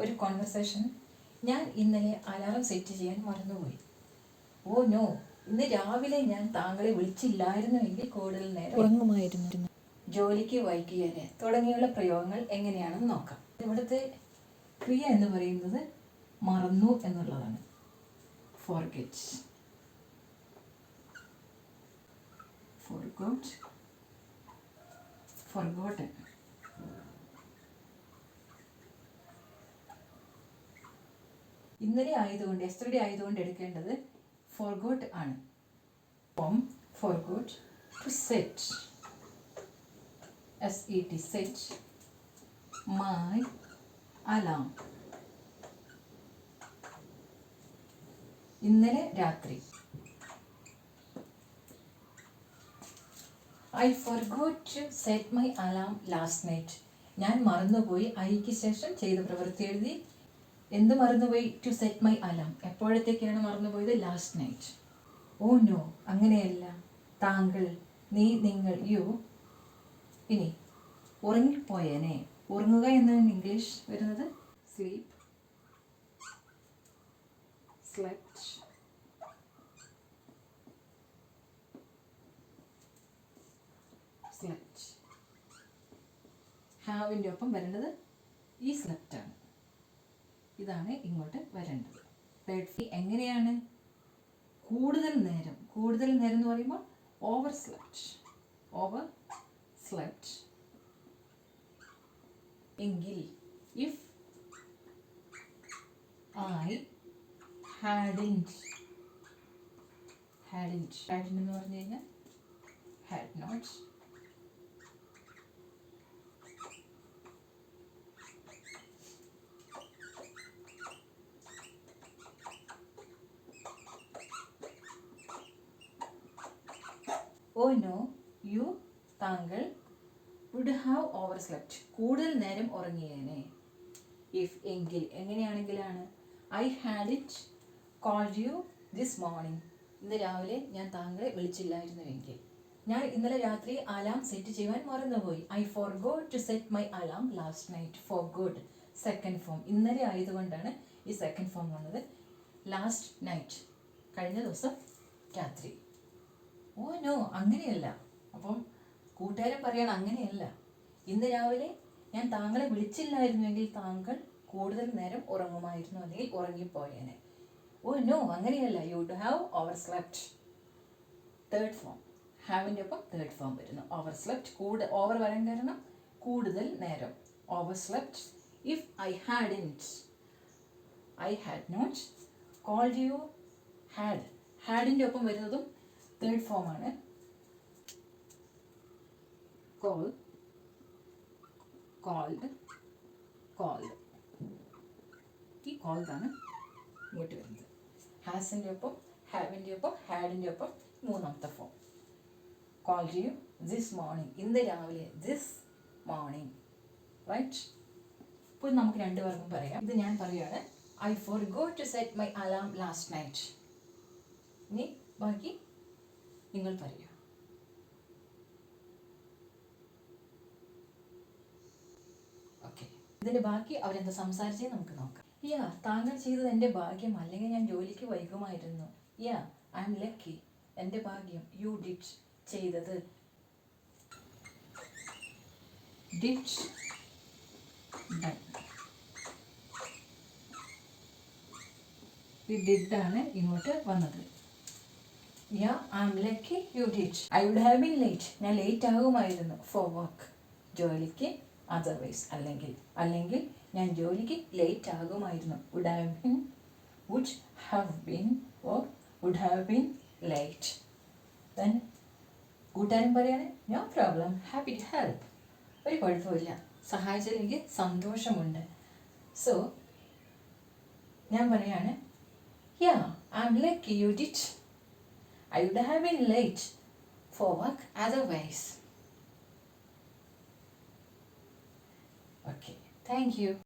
ഒരു കോൺവെർസേഷൻ ഞാൻ ഇന്നലെ അലാറം സെറ്റ് ചെയ്യാൻ മറന്നുപോയി. ഓ നോ ഇന്ന് രാവിലെ ഞാൻ താങ്കളെ വിളിച്ചില്ലായിരുന്നുവെങ്കിൽ കൂടുതൽ നേരം ഉറങ്ങുമായിരുന്നു ജോലിക്ക് വൈകിയേനെ. തുടങ്ങിയുള്ള പ്രയോഗങ്ങൾ എങ്ങനെയാണെന്ന് നോക്കാം. ഇവിടുത്തെ ക്രിയ എന്ന് പറയുന്നത് മറന്നു എന്നുള്ളതാണ്. ഫോർഗെറ്റ് ഫോർഗോട്ട് ഫോർഗോട്ടൻ ഇന്നലെ ആയതുകൊണ്ട് എസ്റ്റർഡേ ആയതുകൊണ്ട് എടുക്കേണ്ടത് ഫോർ ഗുഡ് ആണ്. Form forgot to set S E T set my alarm ഇന്നലെ രാത്രി. I forgot to set my alarm last night ഞാൻ മറന്നുപോയി. ഐക്ക് ശേഷം ചെയ്ത പ്രവൃത്തി എഴുതി. എന്ത് മറന്നുപോയി ടു സെറ്റ് മൈ അലാം എപ്പോഴത്തേക്കാണ് മറന്നുപോയത്? ലാസ്റ്റ് നൈറ്റ് ഓ നോ അങ്ങനെയല്ല. താങ്കൾ നീ നിങ്ങൾ യു ഇനി ഉറങ്ങിപ്പോയേനെ. ഉറങ്ങുക എന്നാണ് ഇംഗ്ലീഷ് വരുന്നത്. സ്ലീപ് സ്ലെപ്റ്റ് സ്ലെപ്റ്റ് ഹാവിന്റെ ഒപ്പം വരേണ്ടത് ഈ സ്ലെപ്റ്റാണ് ആണ്. ഇതാണ് ഇങ്ങോട്ട് വരേണ്ടത്. തേർഡ് ഫി എങ്ങനെയാണ്? കൂടുതൽ നേരം കൂടുതൽ നേരം എന്ന് പറയുമ്പോൾ ഓവർ സ്ലെപ്റ്റ് ഓവർ സ്ലെപ്റ്റ് എങ്കിൽ if I hadn't hadn't hadn't എന്ന് പറഞ്ഞു കഴിഞ്ഞാൽ had not oh no you താങ്കൾ വുഡ് ഹാവ് ഓവർ സ്ലെപ്റ്റ്. കൂടുതൽ നേരം ഉറങ്ങിയേനെ. ഇഫ് എങ്കിൽ എങ്ങനെയാണെങ്കിലാണ്? I had it called you this morning. ഇന്ന് രാവിലെ ഞാൻ താങ്കളെ വിളിച്ചില്ലായിരുന്നുവെങ്കിൽ. ഞാൻ ഇന്നലെ രാത്രി അലാം സെറ്റ് ചെയ്യാൻ മറന്നുപോയി. I forgot to set my alarm last night forgot. Second form. ഇന്നലെ ആയതുകൊണ്ടാണ് ഈ സെക്കൻഡ് ഫോം വന്നത്. Last night. കഴിഞ്ഞ ദിവസം രാത്രി. ഓ നോ അങ്ങനെയല്ല. അപ്പം കൂട്ടുകാരൻ പറയണം അങ്ങനെയല്ല. ഇന്ന് രാവിലെ ഞാൻ താങ്കളെ വിളിച്ചില്ലായിരുന്നുവെങ്കിൽ താങ്കൾ കൂടുതൽ നേരം ഉറങ്ങുമായിരുന്നു അല്ലെങ്കിൽ ഉറങ്ങിപ്പോയേനെ. ഓ നോ അങ്ങനെയല്ല. You do have overslept third form ഹാവിന്റെ ഒപ്പം തേർഡ് ഫോം വരുന്നു. ഓവർ സ്ലെപ്റ്റ് കൂട് ഓവർ വരാൻ കാരണം കൂടുതൽ നേരം. Overslept if I had int I had not called you had ഹാഡിന്റെ ഒപ്പം വരുന്നതും തേർഡ് ഫോമാണ് കോൾ കോൾഡ് കോൾഡ് ഈ കോൾഡാണ് ഇങ്ങോട്ട് വരുന്നത്. ഹാസിന്റെ ഒപ്പം ഹാവിന്റെ ഒപ്പം ഹാഡിന്റെ ഒപ്പം മൂന്നാമത്തെ ഫോം കോൾ ചെയ്യും. ദിസ് മോർണിംഗ് ഇന്ന് രാവിലെ. ദിസ് മോർണിംഗ് റൈറ്റ് ഇപ്പോൾ നമുക്ക് രണ്ട് പേർക്കും പറയാം. ഇത് ഞാൻ പറയുകയാണ് I forgot to set my alarm last night ഇനി ബാക്കി നിങ്ങൾ പറയൂ ഓക്കെ ബാക്കി അവരെന്താ സംസാരിച്ചേ നമുക്ക് നോക്കാം. യാ താങ്കൾ ചെയ്തത് എന്റെ ഭാഗ്യം. അല്ലെങ്കിൽ ഞാൻ ജോലിക്ക് വൈകുമായിരുന്നു. യാ ഐ എം ലക്കി എന്റെ ഭാഗ്യം. യു ഡിഡ് ചെയ്തത്. ഡിഡ് ഈ ഇങ്ങോട്ട് വന്നത്. Yeah I'm lucky you did I would have been late ഞാൻ ലേറ്റ് ആകുമായിരുന്നു ഫോർ വർക്ക് ജോലിക്ക് അതർവൈസ് അല്ലെങ്കിൽ അല്ലെങ്കിൽ ഞാൻ ജോലിക്ക് late ആകുമായിരുന്നു. Would have been would have been or would have been late then കൂട്ടുകാരൻ പറയാണ് no problem happy to help ഒരു കുഴപ്പമില്ല സഹായിച്ചതിൽ എനിക്ക് സന്തോഷമുണ്ട്. സോ ഞാൻ പറയാണ് yeah I'm lucky you did I would have been late for work otherwise. Okay, thank you.